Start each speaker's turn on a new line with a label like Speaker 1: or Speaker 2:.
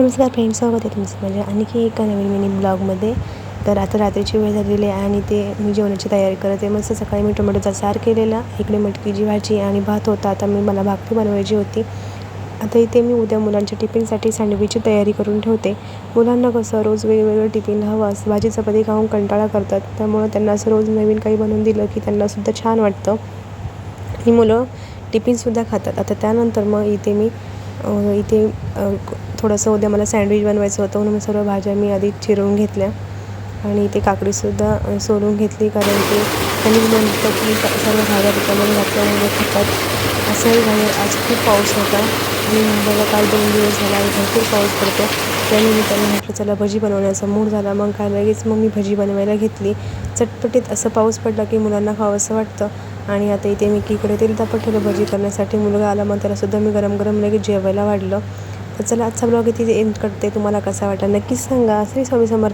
Speaker 1: नमस्कार फ्रेंड्स स्वागत आहे तुमचं माझ्या आणखी एका नवीन मिनी ब्लॉगमध्ये तर आता रात्रीची वेळ झालेली आहे आणि ते मी जेवणाची तयारी करते. मस्त सकाळी मी टोमॅटोचा सार केलेला इकडे मटकीची भाजी आणि भात होता आता मी मला भाकरी बनवायची होती. आता इथे मी उद्या मुलांच्या टिफिनसाठी सँडविचची तयारी करून ठेवते. मुलांना कसं रोज वेगवेगळं टिफिन हवं असं भाजी चपाती खाऊन कंटाळा करतात. त्यामुळं त्यांना असं रोज नवीन काही बनवून दिलं की त्यांनासुद्धा छान वाटतं. ही मुलं टिफिनसुद्धा खातात. आता त्यानंतर मग इथे मी इथे थोडंसं उद्या मला सँडविच बनवायचं होतं म्हणून सर्व भाज्या मी आधी चिरवून घेतल्या. आणि इथे काकडीसुद्धा सोलून घेतली कारण की त्यांनी म्हणतं की सर्व भाज्या त्याच्यामध्ये घातल्यामुळे म्हणजे खातात. असंही झालं. आज खूप पाऊस होता. आणि मुंबईला काल दोन दिवस झाला आणि भरपूर पाऊस पडतो. त्यानिमित्ताने म्हटलं चला भजी बनवण्याचा मूड झाला. मग काय लगेच मग मी भजी बनवायला घेतली. चटपटीत असं पाऊस पडला की मुलांना खावंसं वाटतं. आणि आता इथे मी इकडे तेल तापत ठेवलं भजी करण्यासाठी. मुलगा आला मग त्यालासुद्धा मी गरम गरम लगेच जेवायला वाढलं. तर चला आजचा ब्लॉग इथे एंड करते. तुम्हाला कसा वाटला नक्कीच सांगा. श्री स्वामी समर्थ